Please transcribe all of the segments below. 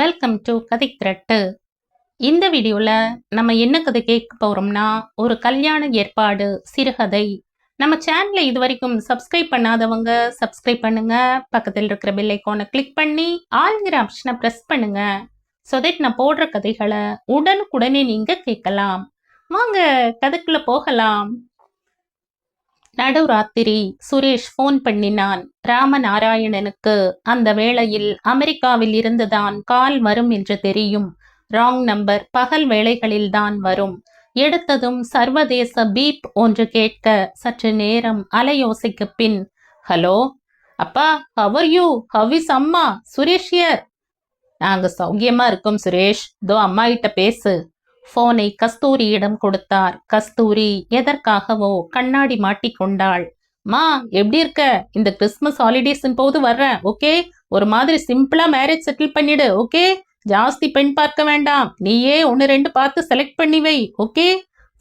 Welcome to கதை திரட்டு இந்த வீடியோவில் நம்ம என்ன கதை கேட்க போகிறோம்னா ஒரு கல்யாண ஏற்பாடு சிறுகதை. நம்ம சேனலை இது வரைக்கும் சப்ஸ்கிரைப் பண்ணாதவங்க சப்ஸ்கிரைப் பண்ணுங்க. பக்கத்தில் இருக்கிற பெல் ஐக்கானை கிளிக் பண்ணி ஆளுங்கிற ஆப்ஷனை ப்ரெஸ் பண்ணுங்க. ஸோ தட் நான் போடுற கதைகளை உடனுக்குடனே நீங்கள் கேட்கலாம். வாங்க கதைக்குள்ளே போகலாம். நடுராத்திரி சுரேஷ் போன் பண்ணினான். ராமநாராயணனுக்கு அந்த வேளையில் அமெரிக்காவில் இருந்துதான் கால் வரும் என்று தெரியும். ராங் நம்பர் பகல் வேளைகளில் தான் வரும். எடுத்ததும் சர்வதேச பீப் ஒன்று கேட்க சற்று நேரம் அலையோசைக்கு பின் ஹலோ? அப்பா how are you how is அம்மா? சுரேஷ் நாங்க சௌக்கியமா இருக்கோம் சுரேஷ். தோ அம்மா கிட்ட பேசு. போனை கஸ்தூரியிடம் கொடுத்தார். கஸ்தூரி எதற்காகவோ கண்ணாடி மாட்டிக்கொண்டாள் மா எப்படி இருக்க? இந்த கிறிஸ்மஸ் ஹாலிடேஸின் போது வர்றேன் ஓகே? ஒரு மாதிரி சிம்பிளா மேரேஜ் செட்டில் பண்ணிடு ஓகே? ஜாஸ்தி பெண் பார்க்க வேண்டாம். நீயே ஒன்று ரெண்டு பார்த்து செலக்ட் பண்ணி வை ஓகே?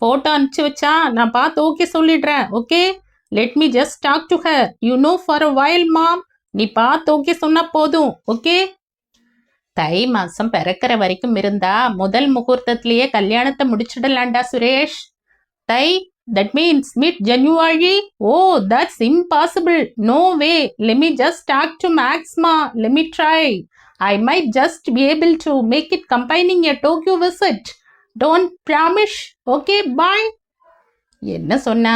போட்டோ அனுப்பிச்சு வச்சா நான் பார்த்து ஓகே சொல்லிடுறேன் okay? Let me just talk to her you know for a while mom நீ பார்த்து ஓகே சொன்னா போதும் ஓகே? தை மாசம் பிறக்கிற வரைக்கும் இருந்தா முதல் முகூர்த்தத்திலேயே கல்யாணத்தை முடிச்சிடலாண்டா சுரேஷ். தை that means mid January oh that's impossible no way let me just talk to மேக்ஸ்மா let me try I might just be able to make it combining a Tokyo visit don't promise okay bye என்ன சொன்னா?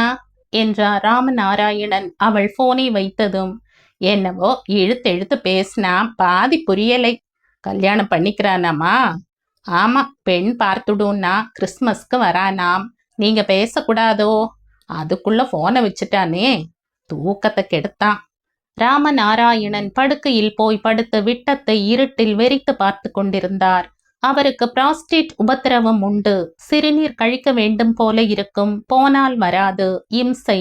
என்றார் ராமநாராயணன் அவள் போனை வைத்ததும். என்னவோ இழுத்தெழுத்து பேசினா பாதி புரியலை. கல்யாணம் பண்ணிக்கிறானாமா? ஆமா பெண் பார்த்துடும்னா கிறிஸ்மஸ்க்கு வரானாம். நீங்க பேசக்கூடாதோ? அதுக்குள்ள போனை வச்சுட்டானே. தூக்கத்தை கெடுத்தான். ராமநாராயணன் படுக்கையில் போய் படுத்து விட்டத்தை இருட்டில் வெறித்து பார்த்து கொண்டிருந்தார். அவருக்கு பிராஸ்டேட் உபத்திரவம் உண்டு. சிறுநீர் கழிக்க வேண்டும் போல இருக்கும். போனால் வராது. இம்சை.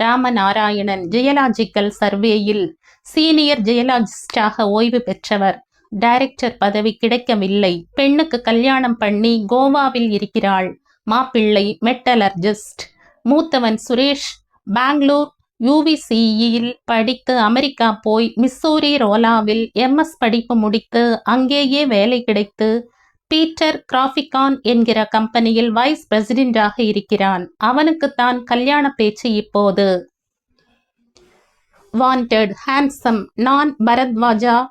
ராமநாராயணன் ஜியலாஜிக்கல் சர்வேயில் சீனியர் ஜியலாஜிஸ்டாக ஓய்வு பெற்றவர். டைரக்டர் பதவி கிடைக்கவில்லை. பெண்ணுக்கு கல்யாணம் பண்ணி கோவாவில் இருக்கிறாள். மாப்பிள்ளை மெட்டலர்ஜிஸ்ட். மூத்தவன் சுரேஷ். பெங்களூர் யூவிசிஇயில் படித்து அமெரிக்கா போய் மிஸ்ஸூரி ரோலாவில் எம்எஸ் படிப்பு முடித்து அங்கேயே வேலை கிடைத்து பீட்டர் கிராஃபிகான் என்கிற கம்பெனியில் வைஸ் பிரசிடென்டாக இருக்கிறான். அவனுக்குத்தான் கல்யாண பேச்சு இப்போது. வாண்டட் ஹேண்ட்ஸம் நான் Bharadwaja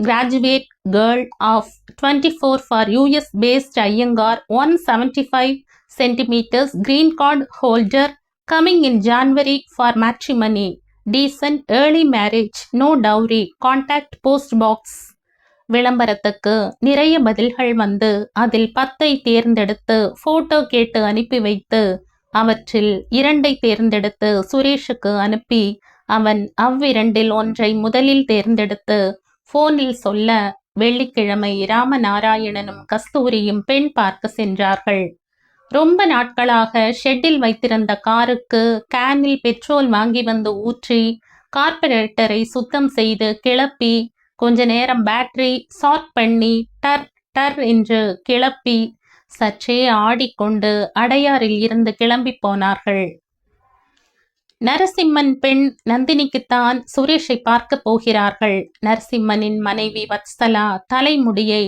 graduate girl of twenty four for US based Iyengar one seventy five centimetres green card holder coming in January for matrimony decent early marriage no dowry contact post box விளம்பரத்துக்கு நிறைய பதில்கள் வந்து அதில் பத்தை தேர்ந்தெடுத்து photo கேட்டு அனுப்பி வைத்து அவற்றில் இரண்டை தேர்ந்தெடுத்து சுரேஷுக்கு அனுப்பி அவன் அவ்விரண்டில் ஒன்றை முதலில் தேர்ந்தெடுத்து போனில் சொல்ல வெள்ளிக்கிழமை ராமநாராயணனும் கஸ்தூரியும் பெண் பார்க்க சென்றார்கள். ரொம்ப நாட்களாக ஷெட்டில் வைத்திருந்த காருக்கு கேனில் பெட்ரோல் வாங்கி வந்து ஊற்றி கார்பரேட்டரை சுத்தம் செய்து கிளப்பி கொஞ்ச நேரம் பேட்டரி சார்ட் பண்ணி டர் டர் என்று கிளப்பி சற்றே ஆடிக்கொண்டு அடையாறில் இருந்து கிளம்பி போனார்கள். நரசிம்மன் பெண் நந்தினிக்குத்தான் சுரேஷை பார்க்க போகிறார்கள். நரசிம்மனின் மனைவி வத்சலா தலைமுடியை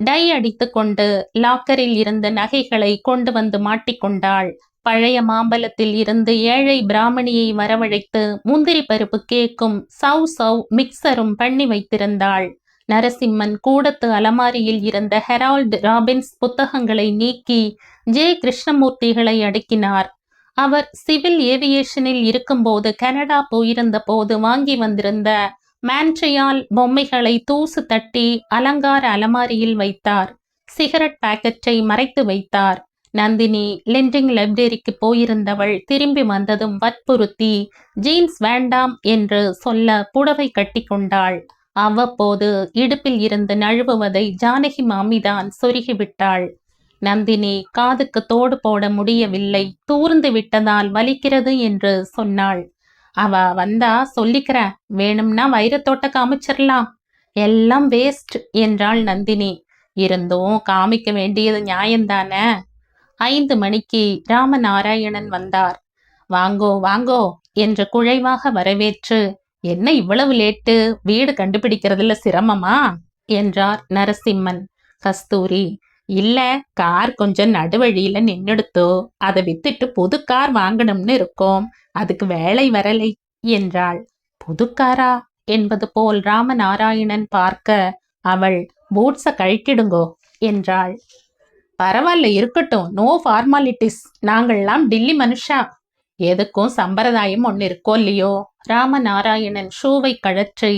டை அடித்து கொண்டு லாக்கரில் இருந்த நகைகளை கொண்டு வந்து மாட்டிக்கொண்டாள் பழைய மாம்பலத்தில் இருந்து ஏழை பிராமணியை வரவழைத்து முந்திரி பருப்பு கேக்கும் சவ் சவ் மிக்சரும் பண்ணி வைத்திருந்தாள். நரசிம்மன் கூடத்து அலமாரியில் இருந்த ஹெரால்டு ராபின்ஸ் புத்தகங்களை நீக்கி ஜே. கிருஷ்ணமூர்த்திகளை அடுக்கினார். அவர் சிவில் ஏவியேஷனில் இருக்கும்போது கனடா போயிருந்த போது வாங்கி வந்திருந்த மேன்ட்ரியால் பொம்மைகளை தூசு தட்டி அலங்கார அலமாரியில் வைத்தார். சிகரெட் பாக்கெட்டை மறைத்து வைத்தார். நந்தினி லெண்டிங் லைப்ரரிக்கு போயிருந்தவள் திரும்பி வந்ததும் வற்புறுத்தி ஜீன்ஸ் வேண்டாம் என்று சொல்ல புடவை கட்டிக்கொண்டாள் அவ்வப்போது இடுப்பில் இருந்து நழுவுவதை ஜானகி மாமிதான் சொருகிவிட்டாள். நந்தினி காதுக்கு தோடு போட முடியவில்லை. தூர்ந்து விட்டதால் வலிக்கிறது என்று சொன்னாள். அவ வந்தா சொல்லிக்கிற வேணும்னா வைரத்தோட்ட காமிச்சிடலாம் எல்லாம் வேஸ்ட் என்றாள் நந்தினி. இருந்தும் காமிக்க வேண்டியது நியாயம்தானே? ஐந்து மணிக்கு ராமநாராயணன் வந்தார். வாங்கோ வாங்கோ என்று குழைவாக வரவேற்று என்ன இவ்வளவு லேட்டு? வீடு கண்டுபிடிக்கிறதுல சிரமமா? என்றார் நரசிம்மன். கஸ்தூரி இல்ல கார் கொஞ்சம் நடுவழியில நின்னுடுத்தோ? அதை வித்துட்டு புது கார் வாங்கணும்னு இருக்கோம். அதுக்கு வேலை வரலை என்றாள். புது காரா? என்பது போல் ராமநாராயணன் பார்க்க அவள் பூட்ஸ கழட்டிடுங்கோ என்றாள். பரவாயில்ல இருக்கட்டும். நோ ஃபார்மாலிட்டிஸ் நாங்கள்லாம் டில்லி மனுஷா? எதுக்கும் சம்பிரதாயம் ஒன்று இருக்கோ இல்லையோ? ராமநாராயணன் ஷூவை கழற்றி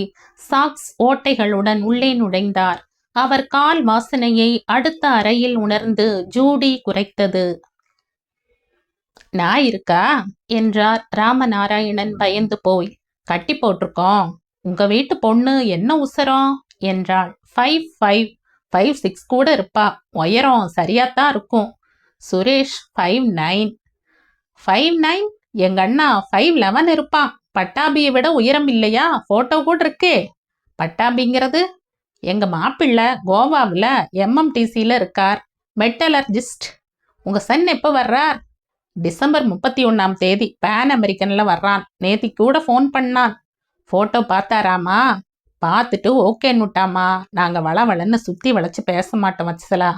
சாக்ஸ் ஓட்டைகளுடன் உள்ளே நுழைந்தார். அவர் கால் வாசனையை அடுத்த அறையில் உணர்ந்து ஜூடி குறைத்தது நான் இருக்கா? என்றார் ராமநாராயணன் பயந்து போய். கட்டி போட்டிருக்கோம். உங்க வீட்டு பொண்ணு என்ன உசரம் என்றாள். ஃபைவ் ஃபைவ் ஃபைவ் சிக்ஸ் கூட இருப்பா. உயரம் சரியாத்தான் இருக்கும். Suresh five nine five nine எங்க அண்ணா ஃபைவ் லெவன் இருப்பான். பட்டாபியை விட உயரம் இல்லையா? போட்டோ கூட இருக்கே. பட்டாபிங்கிறது எங்க மாப்பிள்ளை கோவாவில் எம்எம்டிசியில் இருக்கார். மெட்டலர்ஜிஸ்ட் உங்க சன் எப்போ வர்றார்? டிசம்பர் முப்பத்தி ஒன்றாம் தேதி. பேன் அமெரிக்கனில் வர்றான். நேத்தி கூட ஃபோன் பண்ணான். ஃபோட்டோ பார்த்தாராமா? பார்த்துட்டு ஓகேன்னுட்டாமா நாங்கள் வள வளன்னு சுற்றி வளைச்சி பேச மாட்டோம் வச்சலா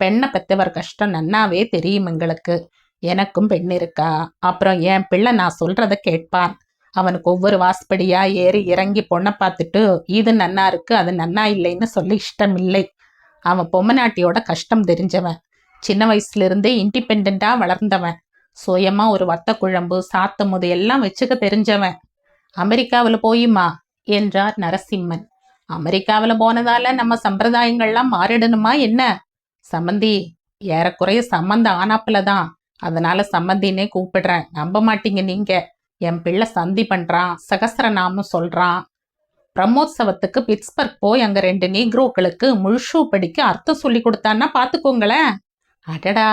பெண்ணை பெற்றவர் கஷ்டம் நன்னாவே தெரியும் எங்களுக்கு. எனக்கும் பெண் இருக்கா? அப்புறம் என் பிள்ளை நான் சொல்கிறத கேட்பான். அவனுக்கு ஒவ்வொரு வாசப்படியாக ஏறி இறங்கி பொண்ணை பார்த்துட்டு இது நன்னா இருக்கு அது நன்னா இல்லைன்னு சொல்லி இஷ்டம் இல்லை அவன் பொம்மநாட்டியோட கஷ்டம் தெரிஞ்சவன். சின்ன வயசுல இருந்தே வளர்ந்தவன். சுயமா ஒரு வத்த குழம்பு சாத்தமுது எல்லாம் வச்சுக்க தெரிஞ்சவன். அமெரிக்காவில் போயுமா? என்றார் நரசிம்மன். அமெரிக்காவில் போனதால நம்ம சம்பிரதாயங்கள்லாம் மாறிடணுமா என்ன? சம்மந்தி ஏறக்குறைய சம்மந்தம் ஆனாப்புல தான் அதனால சம்மந்தினே கூப்பிடுறேன். நம்ப மாட்டீங்க நீங்க. என் பிள்ளை சந்தி பண்ணுறான் சகசரநாமம் சொல்கிறான் பிரம்மோத்சவத்துக்கு பிட்ஸ்பர்க் போய் அங்கே ரெண்டு நீக்ரோக்களுக்கு முழுஷூ படிக்க அர்த்தம் சொல்லி கொடுத்தான்னா பார்த்துக்கோங்களேன் அடடா.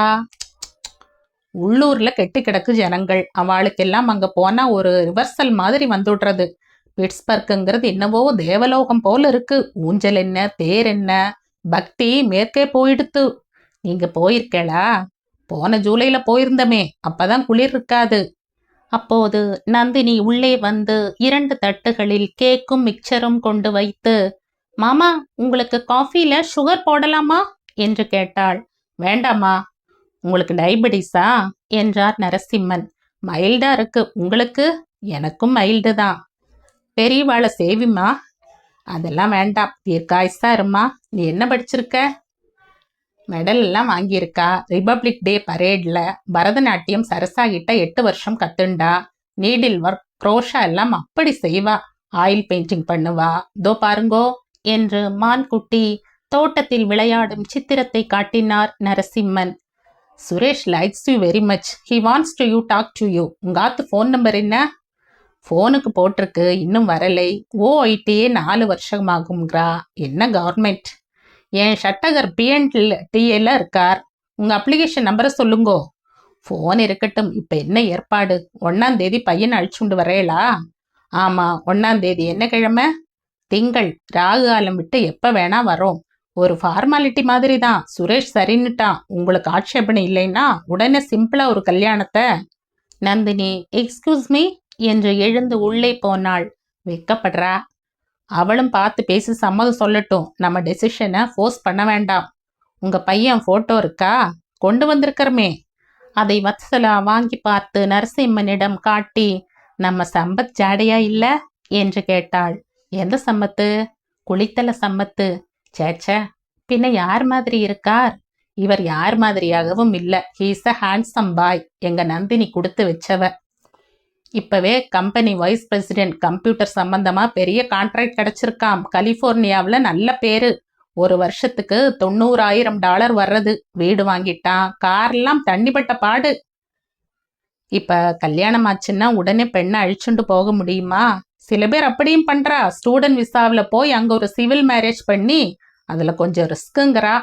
உள்ளூரில் கெட்டு கிடக்கு ஜனங்கள் அவளுக்கெல்லாம் அங்கே போனால் ஒரு ரிவர்சல் மாதிரி வந்துடுறது பிட்ஸ்பர்க்குங்கிறது என்னவோ தேவலோகம் போல் இருக்குது ஊஞ்சல் என்ன தேர் என்ன பக்தி மேற்கே போயிடுத்து. நீங்கள் போயிருக்கேளா போன ஜூலையில் போயிருந்தமே அப்பதான் குளிர் இருக்காது. அப்போது நந்தினி உள்ளே வந்து இரண்டு தட்டுகளில் கேக்கும் மிக்சரும் கொண்டு வைத்து மாமா உங்களுக்கு காஃபில சுகர் போடலாமா? என்று கேட்டாள். வேண்டாமா உங்களுக்கு டயபெட்டிஸா? என்றார் நரசிம்மன். மைல்டா இருக்கு. உங்களுக்கு? எனக்கும் மைல்டு தான். பெரியவாளை சேவிமா அதெல்லாம் வேண்டாம். தீர்க்காயுசா இருமா நீ என்ன படிச்சிருக்க? மெடல் எல்லாம் வாங்கியிருக்கா? ரிபப்ளிக் டே பரேட்ல பரதநாட்டியம் சரசா கிட்ட எட்டு வருஷம் கத்துண்டா? நீடில் ஒர்க் க்ரோஷா எல்லாம் அப்படி செய்வா? ஆயில் பெயிண்டிங் பண்ணுவா? தோ பாருங்கோ என்று மான்குட்டி தோட்டத்தில் விளையாடும் சித்திரத்தை காட்டினார் Narasimhan. Suresh likes you very much he wants to you talk to you உங்காத்து phone number என்ன? ஃபோனுக்கு போட்டிருக்கு இன்னும் வரலை. ஓஐடியே நாலு வருஷமாகுங்கிறா என்ன கவர்மெண்ட் என் ஷட்டகர் பிஎன்டில் டிஏல இருக்கார். உங்கள் அப்ளிகேஷன் நம்பரை சொல்லுங்கோ. ஃபோன் இருக்கட்டும். இப்போ என்ன ஏற்பாடு? ஒன்றாம் தேதி அழிச்சுண்டு வரையலா? ஆமாம் ஒன்றாந்தேதி என்ன கிழமை? திங்கள். ராகு காலம் விட்டு எப்போ வேணா வரோம். ஒரு ஃபார்மாலிட்டி மாதிரி தான் சுரேஷ் சரின்னுட்டான். உங்களுக்கு ஆட்சேபனை இல்லைன்னா உடனே சிம்பிளாக ஒரு கல்யாணத்தை. நந்தினி எக்ஸ்கியூஸ் மீ என்று எழுந்து உள்ளே போனாள். வெக்கப்படுறா அவளும் பார்த்து பேசி சம்மதம் சொல்லட்டும். நம்ம டெசிஷனை ஃபோர்ஸ் பண்ண வேண்டாம். உங்க பையன் ஃபோட்டோ இருக்கா? கொண்டு வந்திருக்கிறமே. அதை வத்சலா வாங்கி பார்த்து நரசிம்மனிடம் காட்டி நம்ம சம்பத் ஜாடையா இல்ல? என்று கேட்டாள். எந்த சம்பத்து? குளித்தல சம்பத்து. சேச்ச பின்ன யார் மாதிரி இருக்கார்? இவர் யார் மாதிரியாகவும் இல்லை. ஹீஸ் அ ஹேண்ட்ஸம் பாய் எங்க நந்தினி கொடுத்து வச்சவ. இப்பவே கம்பெனி வைஸ் பிரசிடென்ட் கம்ப்யூட்டர் சம்பந்தமா பெரிய கான்ட்ராக்ட் கிடைச்சிருக்காம். கலிபோர்னியாவில் நல்ல பேரு. ஒரு வருஷத்துக்கு தொண்ணூறாயிரம் டாலர் வர்றது. வீடு வாங்கிட்டான். கார்லாம் தண்ணிப்பட்ட பாடு. இப்ப கல்யாணம் ஆச்சுன்னா உடனே பெண்ணை அழிச்சுண்டு போக முடியுமா? சில பேர் அப்படியும் பண்றா. ஸ்டூடெண்ட் விசாவில் போய் அங்க ஒரு சிவில் மேரேஜ் பண்ணி அதுல கொஞ்சம் ரிஸ்க்குங்கிறா.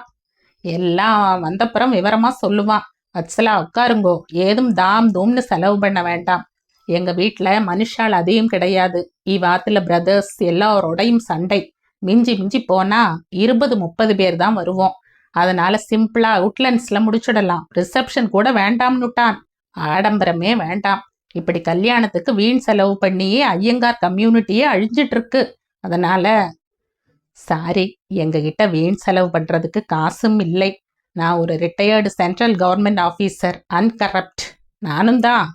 எல்லாம் வந்தப்புறம் விவரமா சொல்லுவான். அச்சலா உட்காருங்கோ. ஏதும் தாம் தூம்னு செலவு பண்ண வேண்டாம். எங்கள் வீட்டில் மனுஷால் அதையும் கிடையாது. இவ்வாத்துல பிரதர்ஸ் எல்லாரோடையும் சண்டை. மிஞ்சி மிஞ்சி போனால் இருபது முப்பது பேர் தான் வருவோம். அதனால சிம்பிளா அவுட்லண்ட்ஸ்ல முடிச்சிடலாம். ரிசப்ஷன் கூட வேண்டாம்னுட்டான் ஆடம்பரமே வேண்டாம். இப்படி கல்யாணத்துக்கு வீண் செலவு பண்ணியே ஐயங்கார் கம்யூனிட்டியே அழிஞ்சிட்டு இருக்கு அதனால சாரி எங்ககிட்ட வீண் செலவு பண்றதுக்கு காசும் இல்லை. நான் ஒரு retired central government officer uncorrupt நானும் தான்.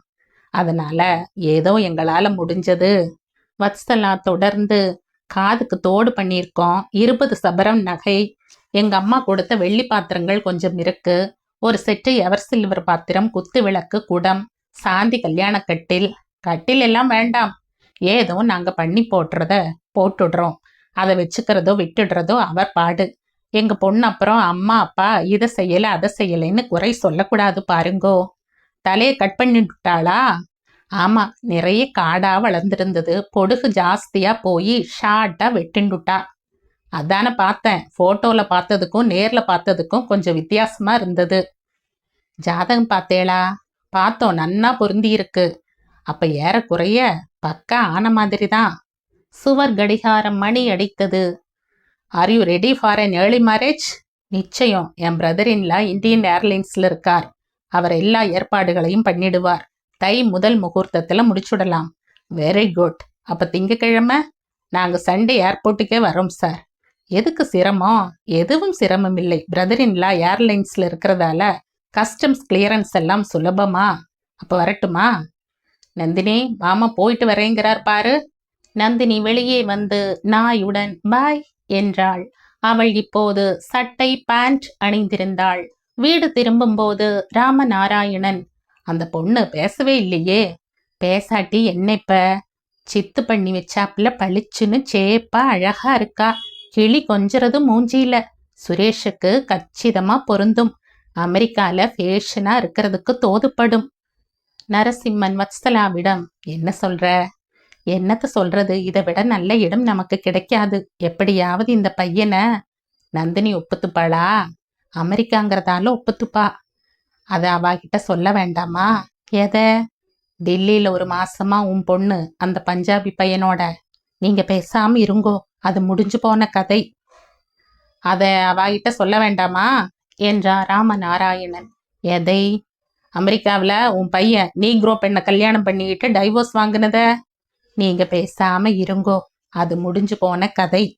அதனால ஏதோ எங்களால முடிஞ்சது. வத்சலா தொடர்ந்து காதுக்கு தோடு பண்ணியிருக்கோம். இருபது சபரம் நகை. எங்க அம்மா கொடுத்த வெள்ளி பாத்திரங்கள் கொஞ்சம் இருக்கு. ஒரு செட்டு எவர் சில்வர் பாத்திரம் குத்து விளக்கு குடம் சாந்தி கல்யாண கட்டில். கட்டில் எல்லாம் வேண்டாம். ஏதோ நாங்க பண்ணி போட்டுறத போட்டுடுறோம். அதை வச்சுக்கிறதோ விட்டுடுறதோ அவர் பாடு. எங்க பொண்ணு அப்புறம் அம்மா அப்பா இதை செய்யல அதை செய்யலைன்னு குறை சொல்லக்கூடாது பாருங்கோ. தலையை கட் பண்ணிவிட்டாளா ஆமா நிறைய காடா வளர்ந்துருந்தது. பொடுகு ஜாஸ்தியா போய் ஷார்ட்டா வெட்டிண்டுட்டா அதானே பார்த்தேன். போட்டோல பார்த்ததுக்கும் நேர்ல பார்த்ததுக்கும் கொஞ்சம் வித்தியாசமா இருந்தது. ஜாதகம் பார்த்தேளா? பார்த்தோம். நன்னா பொருந்தி இருக்கு. அப்போ ஏறக்குறைய பக்கா ஆன மாதிரி தான் சுவர் கடிகாரம் மணி அடித்தது. Are you ready for an early marriage நிச்சயம். என் பிரதர் இன்லா இந்தியன் ஏர்லைன்ஸ்ல இருக்கார். அவர் எல்லா ஏற்பாடுகளையும் பண்ணிடுவார். தை முதல் முகூர்த்தத்தில் முடிச்சுடலாம். வெரி குட் அப்போ திங்கக்கிழமை? நாங்கள் சண்டே ஏர்போர்ட்டுக்கே வரோம் சார் எதுக்கு சிரமம்? எதுவும் சிரமம் இல்லை. பிரதரின்லா ஏர்லைன்ஸில் ஏர்லைன்ஸ்ல இருக்கிறதால கஸ்டம்ஸ் கிளியரன்ஸ் எல்லாம் சுலபமா? அப்போ வரட்டுமா? நந்தினி மாமா போயிட்டு வரேங்கிறார் பாரு. நந்தினி வெளியே வந்து நாயுடன் பாய் என்றாள். அவள் இப்போது சட்டை பேண்ட் அணிந்திருந்தாள். வீடு திரும்பும்போது ராமநாராயணன் அந்த பொண்ணு பேசவே இல்லையே. பேசாட்டி என்ன இப்ப? சித்து பண்ணி வச்சாப்புல பளிச்சுன்னு சேப்பா அழகா இருக்கா. கிளி கொஞ்சறது மூஞ்சியில. சுரேஷுக்கு கச்சிதமா பொருந்தும். அமெரிக்கால ஃபேஷனா இருக்கிறதுக்கு தோதுப்படும். நரசிம்மன் வத்சலாவிடம் என்ன சொல்ற? என்னத்த சொல்றது? இதை விட நல்ல இடம் நமக்கு கிடைக்காது. எப்படியாவது இந்த பையனை நந்தினி ஒப்புத்துப்பாளா? அமெரிக்காங்கிறதால ஒப்புத்துப்பா. அத அவகிட்ட சொல்ல வேண்டாமா? எதை? டெல்லியில் ஒரு மாசமா உன் பொண்ணு அந்த பஞ்சாபி பையனோட. நீங்க பேசாம இருங்கோ அது முடிஞ்சு போன கதை. அதை அவகிட்ட சொல்ல வேண்டாமா? என்றார் ராமநாராயணன். எதை? அமெரிக்காவில் உன் பையன் நீக்ரோ பெண்ணை கல்யாணம் பண்ணிக்கிட்டு டைவோர்ஸ் வாங்கினத? நீங்க பேசாம இருங்கோ அது முடிஞ்சு போன கதை.